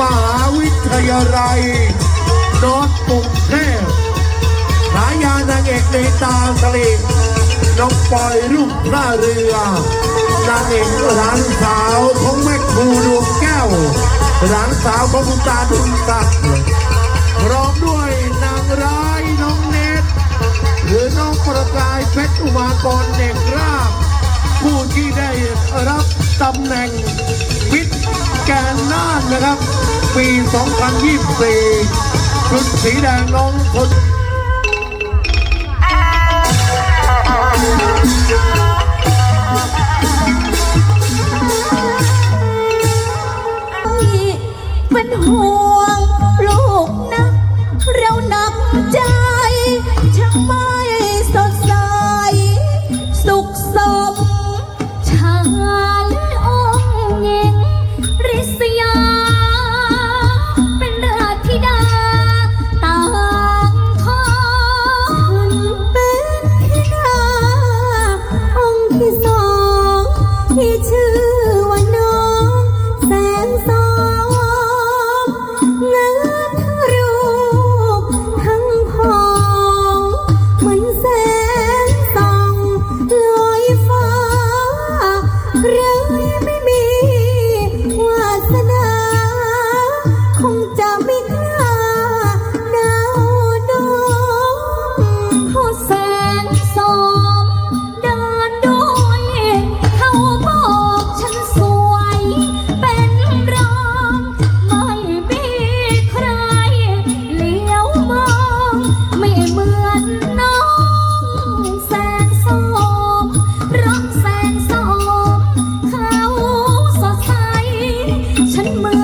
มหาวิทยาลัยนอร์ทกรุงเทพฉายานางเอกในตาสลิดน้องปอยลูกท่าเรือนางเอกหลานสาวของแม่ครูดวงแก้วหลานสาวของคุณตาดุลศักดิ์พร้อมด้วยนางร้ายน้องเนตหรือน้องประกายเพชรอุมากรเด็กราบผู้ที่ได้รับตำแหน่งมิตรแกนน่านนะครับ ปี 2024 ชุดสีแดงน้องคนเป็นห่วงลูกนะ เรานัก thánh mơ